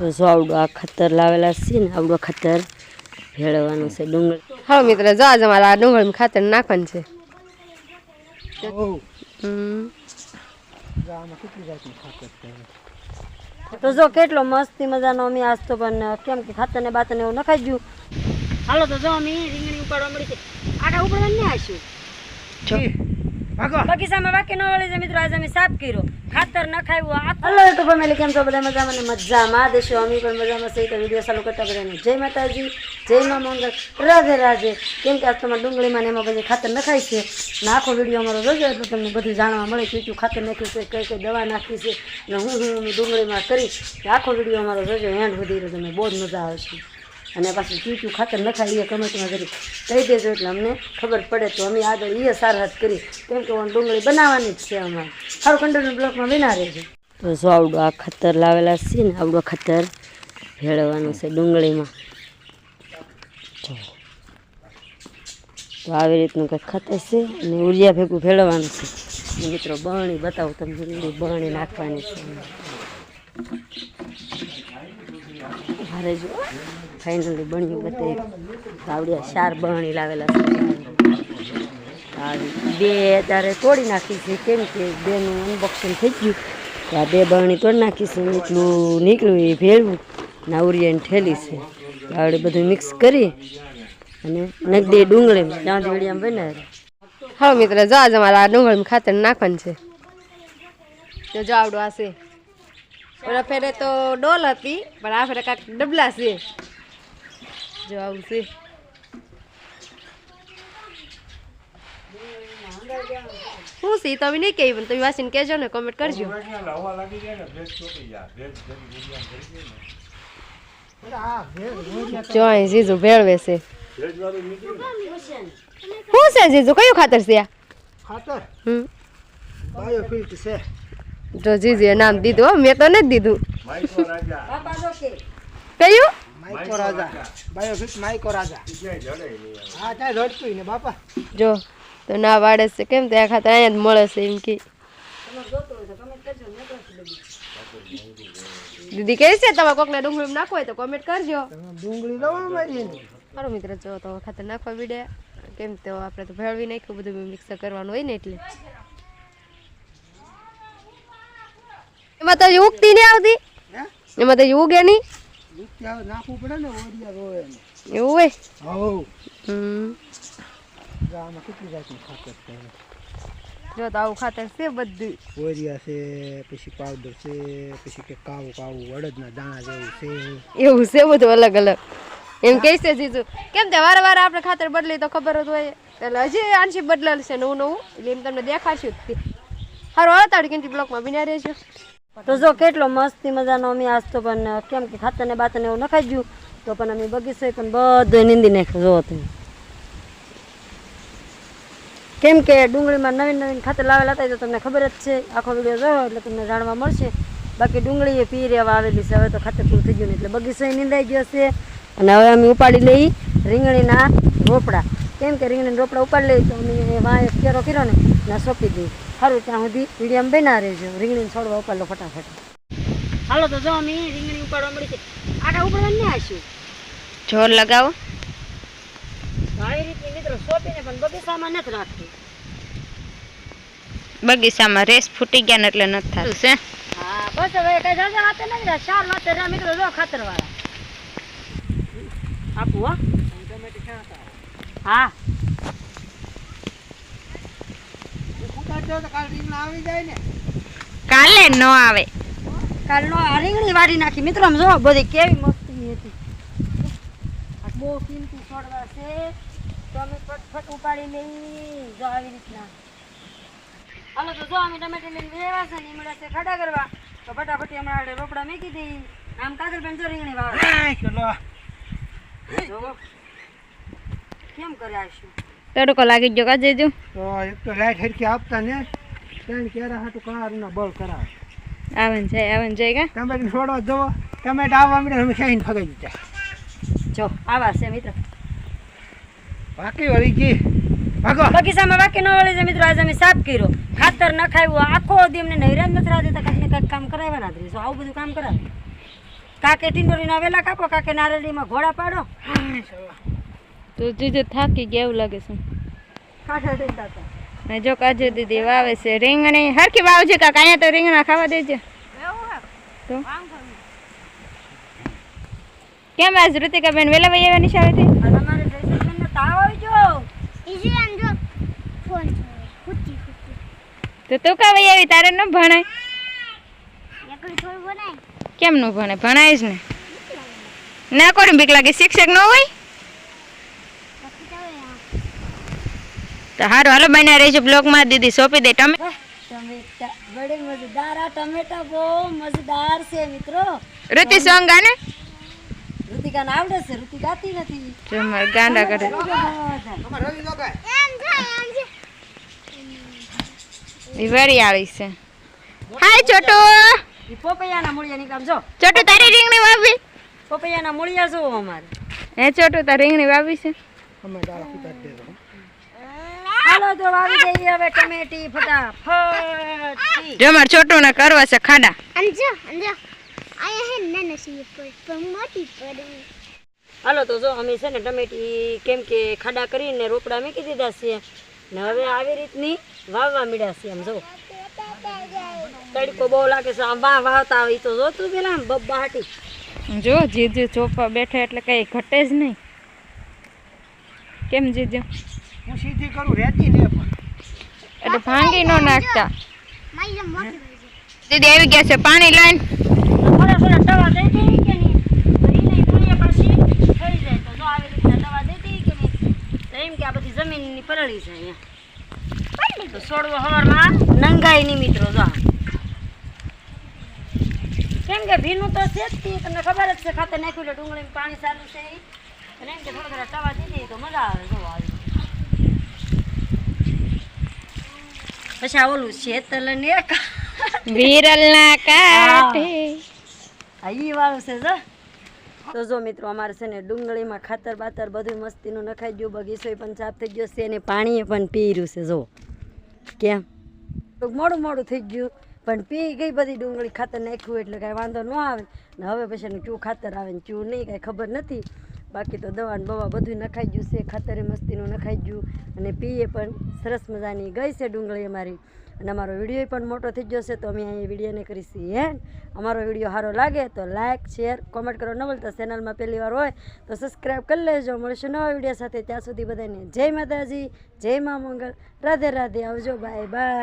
તો જો આવડું આ ખતર લાવેલા છે ને આવડું ખતર ભેળવવાનું છે ડુંગળી. હા મિત્ર જો આજે મારે આ ડુંગળીમાં ખાતર નાખવાનું છે. તો જો કેટલો મસ્તી મજાનો અમે આજ તો પણ કેમ કે ખાતર ને બાતર ને એવું નખાઈ ગયું. હાલો તો જો અમે રીંગણી ઉપાડવા મળી છે. આટા ઉપાડવા નહીં આવીશું. બગીચામાં બાકી ન વળી જાય મિત્રો આજે અમે સાફ કર્યો. ખાતર નખાવ્યું હલો તો ફેમિલી કેમ છો? બધા મજામાં ને મજામાં. દેશો અમે પણ મજામાં સહિત તો વીડિયો ચાલુ કરતા બધાને જય માતાજી જય મા મંગલ રાધે રાધે. કેમ કે આજ તમારે ડુંગળીમાં ને એમાં બધી ખાતર નખાય છે. ને આખો વીડિયો અમારો જોજો એટલે તમને બધું જાણવા મળે કે કયું ખાતર નાખ્યું છે કઈ કઈ દવા નાખી છે. ને હું હું અમે ડુંગળીમાં કરી આખો વીડિયો અમારો જોજો એન્ડ સુધી રહ્યો. તમને બહુ જ મજા આવશે. અને પાછું કયું ખાતર નખાય એ કમેન્ટમાં જરી કહી દેજો એટલે અમને ખબર પડે તો અમે આગળ એ સારહત કરી. કેમ કે ડુંગળી બનાવવાની જ છે અમારે. સારું કંટ્રોલ બ્લોકમાં બના રહેજો. તો જો આવડું આ ખતર લાવેલા છે ને, આવડું ખતર ભેળવવાનું છે ડુંગળીમાં. તો આવી રીતનું કંઈક ખતર છે અને ઉરિયા ભેગું ભેળવવાનું છે. મિત્રો બણી બતાવું તમને બણી નાખવાની છે. મારે જો ફાઇનલી બન્યું બધે. આવડ્યા ચાર બહણી લાવેલા બે અત્યારે તોડી નાખી કેમ કે બેનું અનબોક્સિંગ થઈ ગયું. તો આ બે બહણી તોડી નાખીશું એટલું નીકળ્યું એ ભેળવું. નાવરિયાની ઠેલી છે. આવડે બધું મિક્સ કરી અને નગદી ડુંગળી ત્યાં વેડિયામાં બનાવે. હા મિત્ર, જો આજે મારા ડુંગળીમાં ખાતર નાખવાનું છે. તો જો આવડું આ ઓલા ફેરે તો ડોલ હતી પણ આ ફેરે કાંઈક ડબલા છે. જો આવું છે. શું છે તમે નહીં કહી પણ તમે વાસીને કહેજો ને કોમેન્ટ કરજો. જો અહીં જીજુ ભેળવે છે. શું છે જીજુ? કયું ખાતર છે આ? ખાતર? હમ. બાયોફિલ્ટ છે. જો જીજુએ નામ દીધું હો મેં તો નથી દીધું. કયું? માઇકો રાજા. બાયોફિલ્ટ માઇકો રાજા. હા ત્યાં રડતું ને બાપા. જો તો ના વાડે છે કેમ ત્યાં ખાતર અહીંયા જ મળે છે એમ કે. દીદી કહે છે તમે કોકને ડુંગળી નાખો હોય તો કોમેન્ટ કરજો. ડુંગળી દવા મારી મારો મિત્ર જો તો ખાતર નાખવા બીડે કેમ તો આપણે તો ભેળવી નાખ્યું બધું મિક્સ કરવાનું હોય ને એટલે. એમાં તો ઉગતી નહીં આવતી. એમાં તો ઉગે નહીં. ત્યાં નાખવું પડે ને ઓરિયા રોવે એવું હોય? હવ. હમ. કેટલી જાતનું ખાતર છે? જો તો આવું ખાતર છે બધું. ઓરિયા છે પછી પાવડર છે પછી કે કાવું કાવું અડદના દાણા જેવું છે. એવું છે બધું અલગ અલગ. એમ કહે છે જીજુ કેમ તે વારે વારે આપણે ખાતર બદલી તો ખબર જ હોય. એટલે હજી આંશી બદલાશે છે નવું નવું. એટલે એમ તમને દેખાડશું જ. સારું હાલો તાળી કિંમતી બ્લોકમાં બિના રહેજો તો જો કેટલો મસ્તી મજાનો અમે આજ તો પણ કેમ કે ખાતર ને બાતર એવું નખાઈ ગયું, તો પણ અમે બગીચો પણ બધું નીંદી નાખ્યું, જો કેમ કે ડુંગળીમાં નવીન નવીન ખાતર લાવેલા હતા તો તમને ખબર જ છે, આખો વીડિયો જોયો એટલે તમને જાણવા મળશે. બાકી ડુંગળી એ પી રહેવા આવેલી છે, હવે તો ખાતર પૂરું થઈ ગયું એટલે બગીચો નીંદાઈ ગયો છે. અને હવે અમે ઉપાડી લઈ રીંગણીના રોપડા. કેમ કે રીંગણીના રોપડા ઉપાડી લઈ તો અમે વાં કેરો કર્યો ને સોંપી દઈ સારું ત્યાં સુધી વીડિયો બના રહેજો. રીંગણી છોડવા ઉપાડો ફટાફટ. હાલો તો જો અમે રીંગણી ઉપાડવા મળી છે. આટા ઉપાડવા ને આશું. જોર લગાવો. આવી રીતની મિત્રો સોંપીને પણ બગીચામાં નથી રાખતી. બગીચામાં રેસ ફૂટી ગયા ને એટલે નથી થતું. છે? હા બસ હવે કઈ જાજા વાતે નથી રહ્યા. ચાર વાતે રહ્યા. મિત્રો જો ખાતર વાળા આપું હા. હા ખૂટા જો તો કાલ રીંગણા આવી જાય ને. કાલે ન આવે. કાલનો આ રીંગણી વાળી નાખી. મિત્રો આમ જો બધી કેવી મસ્તી હતી. બહુ કિંમતી છોડવા છે. તો અમે ફટફટ ઉપાડી લઈ જો આવી રીતના. હાલો તો જો અમે ટમેટી લઈને વેવા છે ને મળે છે ખાડા કરવા. તો ફટાફટ હમણાં આપણે રોપડા મૂકી દઈ. આમ કાગળ બેન જો રીંગણી વાવે. કેમ કરે આવીશું તડકો લાગી ગયો કાજે જો તો એક તો લાઈટ હરકી આપતા ને ત્રણ કેરા હાટું કાળાના બળ કરાવે. આવે ને જાય આવે ને જાય કા? તમે છોડવા જવો ટમેટા આવવા મળે અમે શાહીને ફગાઈ દીધા. જો આવા છે મિત્રો. બાકી વળી ગઈ. ભાગો. બગીચામાં બાકી ન વળી છે મિત્રો આજે અમે સાફ કર્યો. ખાતર નખાવ્યું આખો દી અમને નૈરાજ નથી રાહ દેતા કાંઈક ને કાંઈક કામ કરાવવાના જ આવું બધું કામ કરાવે. કાકે ટીંડોરીના વેલા કાપો કાકે નારળીમાં ઘોડા પાડો. તો જીજે થાકી ગયા એવું લાગે છે. જો કાજુ દીદી વાવે છે રીંગણી. હરખી વાવજે કાક અહીંયા તો રીંગણા ખાવા દેજે. તો? કેમ આજ ઋતિકાબેન વેલા ભાઈ આવ્યા નિશાળેથી થી? અમારે જયસલબેનને તાવ આવી ગયો. તો તું કા ભાઈ આવી? તારે ન ભણાય. કેમ નું ભણે ભણાય જ ને. ના કોને બીક લાગે? શિક્ષક ન હોય? તો હારું હાલો બન્યા રહેજો બ્લોકમાં દીદી સોંપી દે તમે ટમેટા. બડે મજેદાર આ ટમેટા બહુ મજેદાર છે મિત્રો. ઋતિ સોંગ ગાને? ઋતિકાને આવડે છે ઋતિ ગાતી નથી. જો મારે ગાંડા કરે. ઈ વળી આવી છે. હાય છોટુ. પોપૈયાના મૂળિયાની કામ જો. છોટુ તારી રીંગણી વાવી. પોપૈયાના મૂળિયા જોવો અમારે. હે છોટુ તારી રીંગણી વાવી છે? અમે દાડા પીતા જ દેજો હાલો તો વાવી દઈએ હવે ટમેટી ફટાફટ જો મારે ને કરવા છે ખાડા. અંજો અંજો. આયા હે નાના સી પર મોટી પડવી હાલો તો જો અમે છે ને ટમેટી કેમ કે ખાડા કરીને રોપડા મૂકી દીધા છે. ને હવે આવી રીતની વાવવા મળ્યા છે આમ જો. તડકો બહુ લાગે છે. આમ વાહ વાવતા હોય તો જો તું પેલા આમ બબ્બા હાટી. જો જીજુ ચોપા બેઠા એટલે કઈ ઘટે જ નહીં. કેમ જીજુ? હું સીધી કરું રહેતી ને પણ એટલે ભાંગી ન નાખતા. મારી જેમ મોટી પડવી દીદી આવી ગયા છે પાણી લઈને. થોડા થોડા દવા દઈ દઈ કે નહીં? તો ઈ નહીં મૂળિયા પાછી થઈ જાય. તો જો આવી રીતના દવા દઈ દઈ કે નહીં? તો એમ કે આ બધી જમીનની પરળી છે અહીંયા. તો છોડવો હવારમાં નંગાઈ નહીં મિત્રો જો આ. કેમ કે ભીનું તો છે જ તે, તમને ખબર જ છે ખાતર નાખ્યું એટલે ડુંગળીમાં પાણી ચાલુ છે ઈ. અને એમ કે થોડા થોડા દવા દઈ દઈએ તો મજા આવે જો આવી પછી આ ઓલું શેતલ ને વિરલના ના હા આઈ વાળું છે જો. તો જો મિત્રો અમારે છે ને ડુંગળીમાં ખાતર બાતર બધું મસ્તીનું નખાઈ ગયું બગીચો પણ સાફ થઈ ગયો છે ને પાણીએ પણ પીર્યું છે જો. કેમ? તો મોડું મોડું થઈ ગયું પણ પી ગઈ બધી ડુંગળી ખાતર નાખ્યું એટલે કાંઈ વાંધો ન આવે. ને હવે પછી ચૂ ખાતર આવે ને ચૂ નહીં કાંઈ ખબર નથી. બાકી તો દવાને બવા બધું નખાઈ ગયું છે, ખાતરે મસ્તીનું નખાઈ ગયું અને પીએ પણ સરસ મજાની ગઈ છે ડુંગળી અમારી. અને અમારો વીડિયો પણ મોટો થઈ ગયો છે, તો અમે અહીં વિડીયોને કરીશું, હે? અમારો વીડિયો સારો લાગે તો લાઇક શેર, કોમેન્ટ કરો. ન બોલતા ચેનલમાં પહેલી વાર હોય તો સબસ્ક્રાઈબ કરી લેજો. મળશું નવા વીડિયો સાથે ત્યાં સુધી બધાને જય માતાજી, જય મા મંગળ રાધે રાધે, આવજો, બાય બાય.